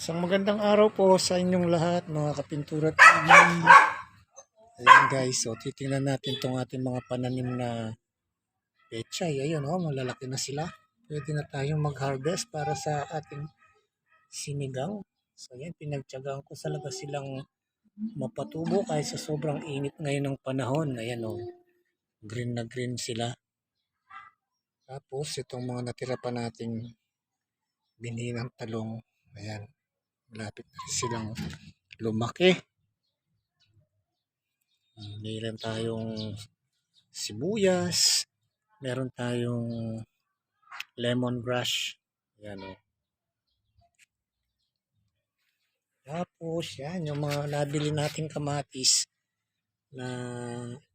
Isang magandang araw po sa inyong lahat mga kapintura TV. Ayan guys, so titingnan natin tong ating mga pananim na pechay. Ayun oh, malalaki na sila. Pwede na tayong mag-harvest para sa ating sinigang. So yan, pinagtyagaan ko talaga silang mapatubo kahit sa sobrang init ngayon ng panahon. Ayan oh, green na green sila. Tapos itong mga natira pa nating bininang talong. Ayan, malapit na rin silang lumaki. Ah, Meron tayong sibuyas, meron tayong lemongrass. Ayan o. Tapos yan, yung mga nabili nating kamatis na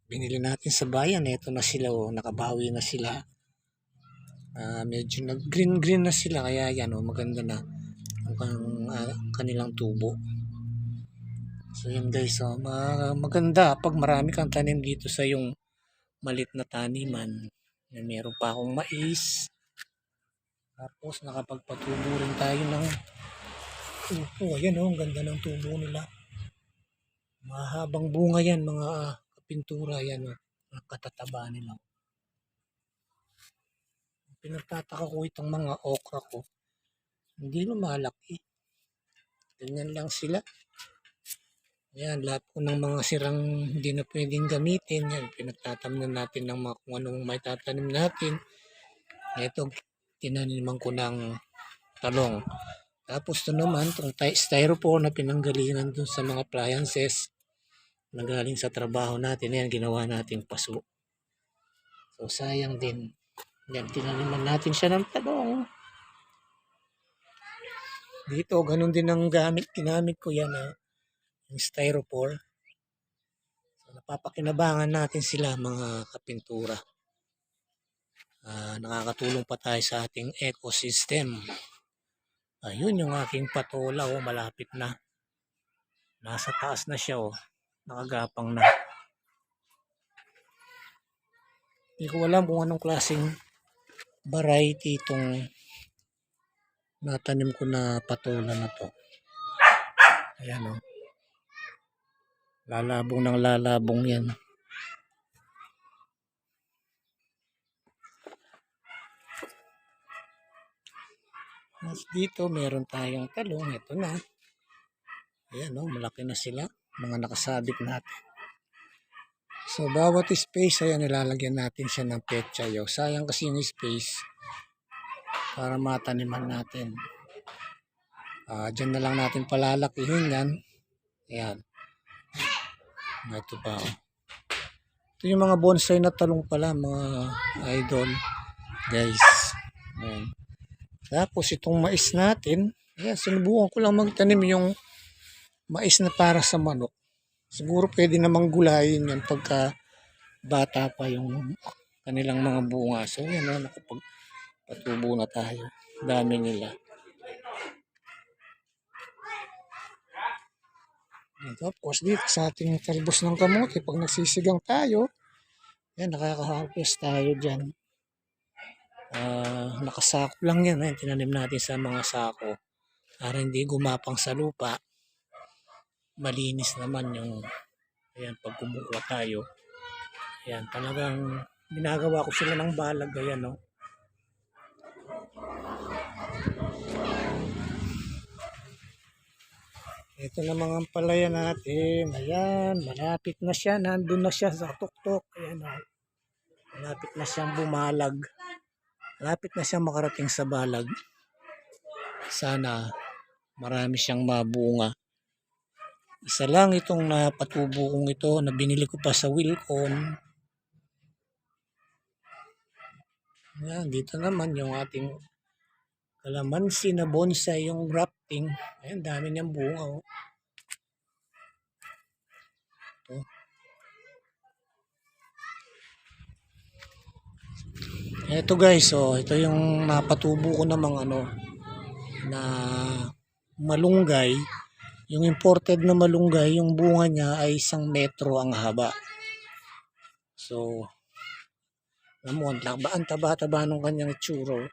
binili natin sa bayan. Ito na sila o, nakabawi na sila. Ah, medyo nag-green-green na sila kaya yan o, maganda na ang kan- ah, kanilang tubo. So yun guys, so, ma- maganda pag marami kang tanim dito sa yung malit na taniman. Na meron pa akong mais. Tapos nakapagpatubo rin tayo ng tubo. Ayan oh, ang ganda ng tubo nila. Mahabang bunga yan, mga kapintura yan. Oh. Ang katataba nila. Pinagtataka ko itong mga okra ko. Hindi lumalaki. Ganyan lang sila. Ayan, lahat po ng mga sirang hindi na pwedeng gamitin. Yan, pinagtatamnan natin ng mga kung anong may tatanim natin. Ito, tinaniman ko ng talong. Tapos ito naman, itong ty- styrofoam na pinanggalingan dun sa mga appliances na galing sa trabaho natin. Yan, ginawa nating paso. So, sayang din. Yan, tinaniman natin siya ng talong. Dito, ganun din ang gamit. Ginamit ko yan, ah, yung styrofoam. So, napapakinabangan natin sila, mga kapintura. Ah, nakakatulong pa tayo sa ating ecosystem. Ayun yung aking patola, oh, malapit na. Nasa taas na siya, oh. Nakagapang na. Hindi ko alam kung anong klaseng variety itong natanim ko na patola na to. Ayan o. Lalabong ng lalabong yan. Mas dito meron tayong talong. Ito na. Ayan o, malaki na sila. Mga nakasabit natin. So, bawat space, ayan, nilalagyan natin siya ng petsayo. Sayang kasi yung space para mataniman natin. Ah, dyan na lang natin palalakihin yan. Ayan. Ito pa. Oh. Ito yung mga bonsai na talong pala, mga idol. Guys. Ayan. Tapos itong mais natin, ayan, sinubukan ko lang magtanim yung mais na para sa manok. Siguro pwede namang gulayin yan pagka bata pa yung kanilang mga bunga. So yan, oh, nakapag patubo na tayo. Dami nila. And of course, dito sa ating talbos ng kamote, pag nagsisigang tayo, yan, nakaka-harvest tayo dyan. Ah, nakasako lang yan. Ayan, tinanim natin sa mga sako. Para hindi gumapang sa lupa. Malinis naman yung ayan, pag kumukuha tayo. Ayan, talagang ginagawa ko sila ng balag. Ayan, no? Ito na mga palaya natin. Ayan, malapit na siya. Nandun na siya sa tuktok. Ayan, oh. Malapit na siyang bumalag. Malapit na siyang makarating sa balag. Sana marami siyang mabunga. Isa lang itong napatubo kong ito na binili ko pa sa Wilcon. Ayan, dito naman yung ating kalamansi na bonsai, yung grafting. Ayan, dami niyang bunga. Oh. Ito. Ito guys, oh, ito yung napatubo ko namang ano, na malunggay. Yung imported na malunggay, yung bunga niya ay isang metro ang haba. So, alam mo, ang taba, ang taba-taba ng kanyang itsuro.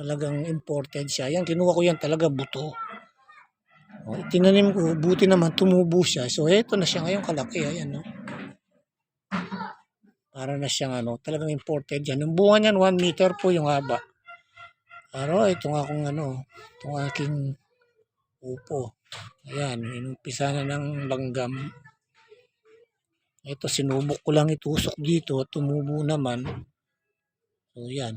Talagang imported siya. Yan, kinuha ko yan talaga buto. O, tinanim ko, buti naman tumubo siya. So, eto na siya ngayon kalaki. Ayan, no? Para na siyang ano, talagang imported yan. Yung bunga niyan, 1 meter po yung haba. Pero itong akong ano, itong aking upo. Ayan, inumpisa na ng langgam. Ito, sinubok ko lang itusok dito at tumubo naman. So, yan.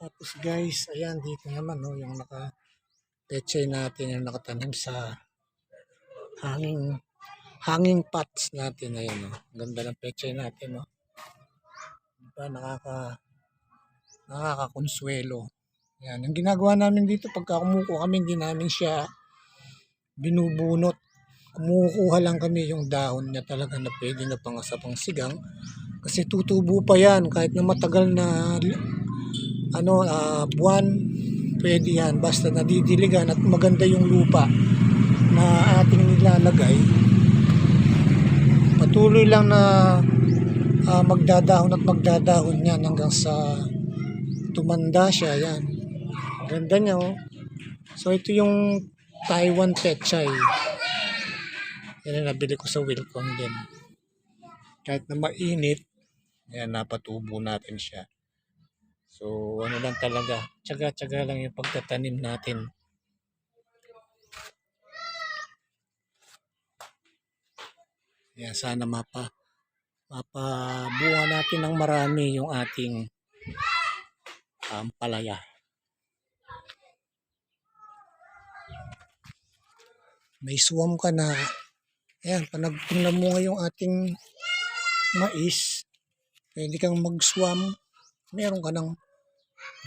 Tapos guys, ayan dito naman no, yung naka pechay natin yung nakatanim sa hanging hanging pots natin ayan no. Ganda ng pechay natin no. Diba nakaka nakakakonsuelo. Yan, yung ginagawa namin dito pagka kumukuha kami hindi namin siya binubunot. Kumukuha lang kami yung dahon niya talaga na pwede na pangasapang sigang kasi tutubo pa yan kahit na matagal na ano ah, buwan pwede yan. Basta nadidiligan at maganda yung lupa na ating nilalagay. Patuloy lang na ah, magdadahon at magdadahon yan hanggang sa tumanda siya. Yan. Ganda niya oh. So ito yung Taiwan Pechay yan ang nabili ko sa Wilcon din. Kahit na mainit yan napatubo natin siya So, ano lang talaga, tsaga-tsaga lang yung pagtatanim natin. Yan, sana mapa, mapabunga natin ng marami yung ating um, palaya. May swam ka na. Ayan, panagtingnan mo nga yung ating mais, pwede kang mag-swam. Meron ka ng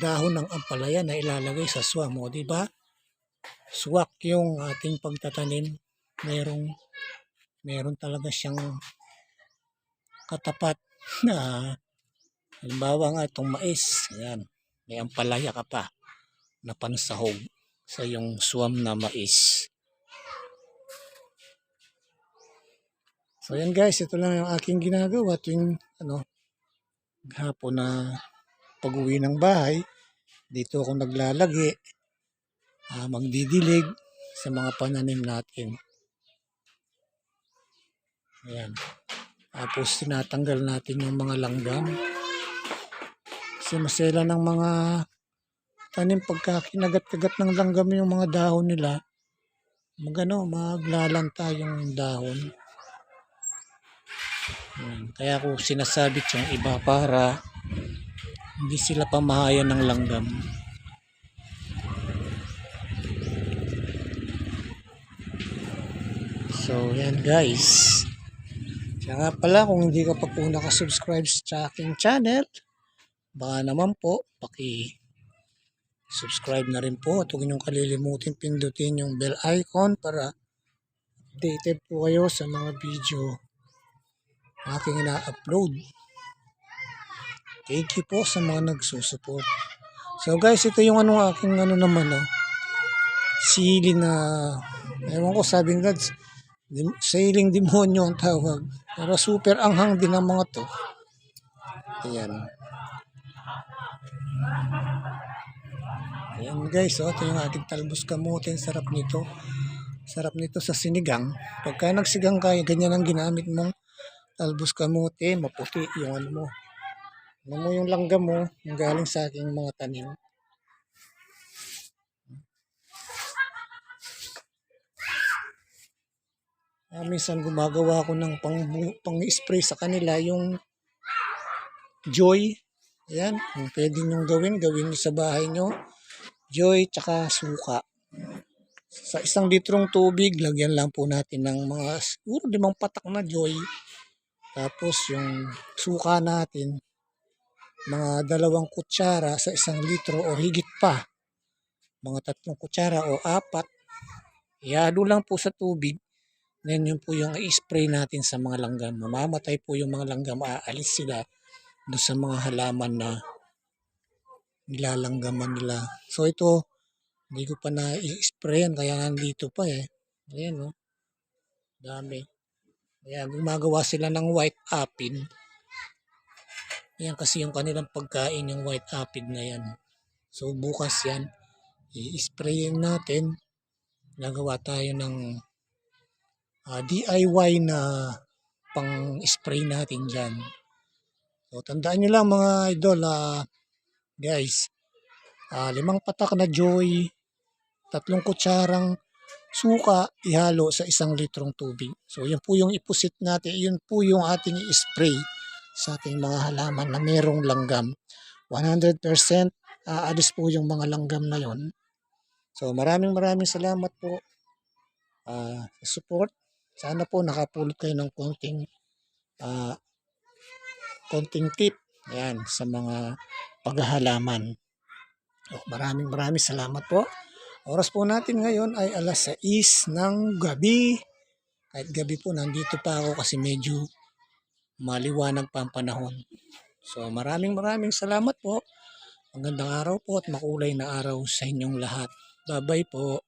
dahon ng ampalaya na ilalagay sa swam mo, di ba? Swak yung ating pagtatanim. Merong meron talaga siyang katapat na halimbawa nga itong mais, ayan, may ampalaya ka pa na pansahog sa yung swam na mais. So yan guys, ito lang yung aking ginagawa tuwing ano, hapon na pag-uwi ng bahay, dito ako naglalagi, ah, magdidilig sa mga pananim natin. Ayan. Tapos tinatanggal natin yung mga langgam. Kasi masela ng mga tanim pagka kinagat-kagat ng langgam yung mga dahon nila, magano, maglalanta yung dahon. Ayan. Kaya ako sinasabit yung iba para hindi sila pamahayan ng langgam. So, yan guys. Kaya nga pala, kung hindi ka pa po nakasubscribe sa aking channel, baka naman po, paki subscribe na rin po at huwag niyong kalilimutin pindutin yung bell icon para updated po kayo sa mga video aking ina-upload. Thank you po sa mga nagsusupport. So guys, ito yung ano aking ano naman oh. Sili na ewan ko sabing gods dim- sailing demonyo ang tawag. Pero super anghang din ang mga to. Ayan. Ayan guys, oh, ito yung ating talbos kamote. Ang sarap nito. Sarap nito sa sinigang. Pagka nagsigang kayo, ganyan ang ginamit mong talbos kamote, maputi yung ano mo. Ano mo yung langgam mo, yung galing sa aking mga tanim. Ah, minsan gumagawa ako ng pang, pang-spray sa kanila yung joy. Ayan, kung pwede nyo gawin, gawin nyo sa bahay nyo. Joy, tsaka suka. Sa isang litrong tubig, lagyan lang po natin ng mga siguro limang patak na joy. Tapos yung suka natin, mga dalawang kutsara sa isang litro o higit pa. Mga tatlong kutsara o apat. Ihalo lang po sa tubig. Then yun po yung i-spray natin sa mga langgam. Mamamatay po yung mga langgam. Aalis sila doon sa mga halaman na nilalanggaman nila. So ito, hindi ko pa na i-sprayan kaya nandito pa eh. Ayan oh. Dami. Ayan, gumagawa sila ng white apple. Yan kasi yung kanilang pagkain, yung white apid na yan. So bukas yan, i-sprayin natin. Nagawa tayo ng ah, DIY na pang-spray natin dyan. So tandaan nyo lang mga idol, ah, guys, ah, limang patak na joy, tatlong kutsarang suka ihalo sa isang litrong tubig. So yan po yung ipusit natin, yun po yung ating i-spray sa ating mga halaman na merong langgam. 100% aalis po yung mga langgam na yon. So maraming maraming salamat po ah, sa support. Sana po nakapulot kayo ng konting ah, konting tip yan sa mga paghahalaman. So, maraming maraming salamat po. Oras po natin ngayon ay alas 6 ng gabi. Kahit gabi po, nandito pa ako kasi medyo maliwanag pa ang panahon. So maraming maraming salamat po. Magandang araw po at makulay na araw sa inyong lahat. Bye-bye po.